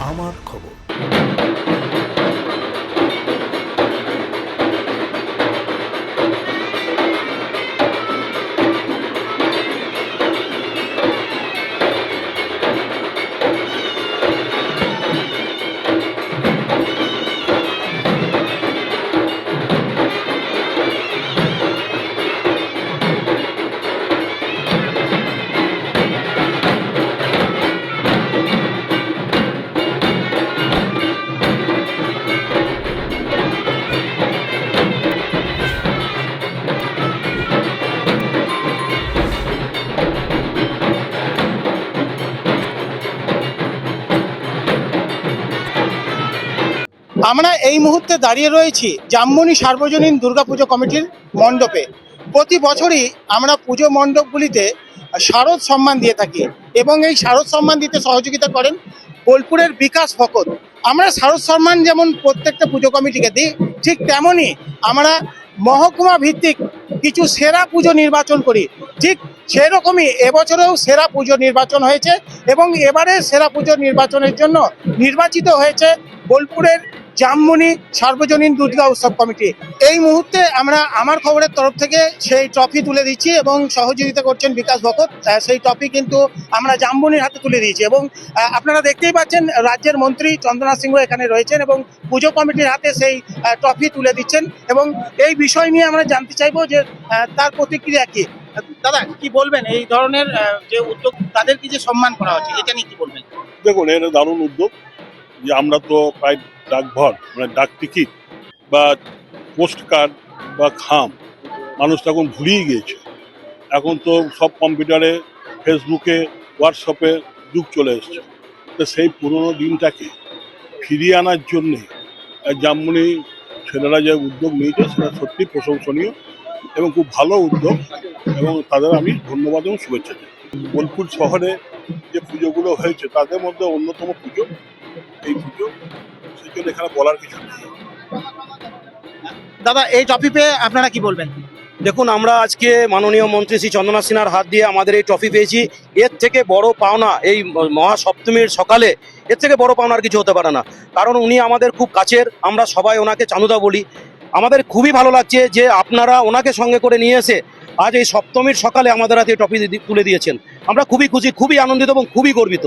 আমার খবর। আমরা এই মুহূর্তে দাঁড়িয়ে রয়েছি জামমনি সার্বজনীন দুর্গাপুজো কমিটির মণ্ডপে। প্রতি বছরই আমরা পুজো মণ্ডপগুলিতে শারদ সম্মান দিয়ে থাকি এবং এই শারদ সম্মান দিতে সহযোগিতা করেন বোলপুরের বিকাশ ফকত আমরা শারদ সম্মান যেমন প্রত্যেকটা পুজো কমিটিকে দিই, ঠিক তেমনই আমরা মহকুমা ভিত্তিক কিছু সেরা পুজো নির্বাচন করি। ঠিক সেরকমই এবছরেও সেরা পুজো নির্বাচন হয়েছে এবং এবারে সেরা পুজো নির্বাচনের জন্য নির্বাচিত হয়েছে বোলপুরের জামমনি সার্বজনীন দুর্গা উৎসব কমিটি এই মুহূর্তে আমরা আমার খবরের তরফ থেকে সেই ট্রফি তুলে দিচ্ছি এবং সহযোগিতা করছেন বিকাশ ভকত। সেই ট্রফি কিন্তু আমরা জামমনির হাতে তুলে দিয়েছি এবং আপনারা দেখতেই পাচ্ছেন রাজ্যের মন্ত্রী চন্দনা সিংহ এখানে রয়েছেন এবং পুজো কমিটির হাতে সেই ট্রফি তুলে দিচ্ছেন এবং এই বিষয় নিয়ে আমরা জানতে চাইব যে তার প্রতিক্রিয়া কি? দাদা কি বলবেন? এই ধরনের যে উদ্যোগ তাদেরকে যে সম্মান করা হচ্ছে? এটা নিয়ে কি বলবেন? দেখুন এটা দারুণ উদ্যোগ যে আমরা তো প্রায় ডাকঘর মানে ডাক টিকিট বা পোস্ট কার্ড বা খাম, মানুষ তখন ভুলিয়ে গিয়েছে। এখন তো সব কম্পিউটারে, ফেসবুকে, হোয়াটসঅ্যাপে যুগ চলে এসছে। তো সেই পুরোনো দিনটাকে ফিরিয়ে আনার জন্যে জামমনি ছেলেরা যে উদ্যোগ নিয়েছে সেটা সত্যি প্রশংসনীয় এবং খুব ভালো উদ্যোগ এবং তাদের আমি ধন্যবাদ এবং শুভেচ্ছা দিই বোলপুর শহরে যে পুজোগুলো হয়েছে, তাদের মধ্যে অন্যতম পুজো, এই পুজো জন্য এখানে বলার কিছু নেই। দাদা এই ট্রফি পেয়ে আপনারা কি বলবেন? দেখুন আমরা আজকে মাননীয় মন্ত্রী শ্রী চন্দনা সিনহার হাত দিয়ে আমাদের এই ট্রফি পেয়েছি। এর থেকে বড় পাওনা এই মহাসপ্তমীর সকালে এর থেকে বড় পাওনার কিছু হতে পারে না। কারণ উনি আমাদের খুব কাছের আমরা সবাই ওনাকে চাঁদুদা বলি। আমাদের খুবই ভালো লাগছে যে আপনারা ওনাকে সঙ্গে করে নিয়ে এসে আজ এই সপ্তমীর সকালে আমাদের হাতে ট্রফি তুলে দিয়েছেন। আমরা খুবই খুশি খুবই আনন্দিত এবং খুবই গর্বিত।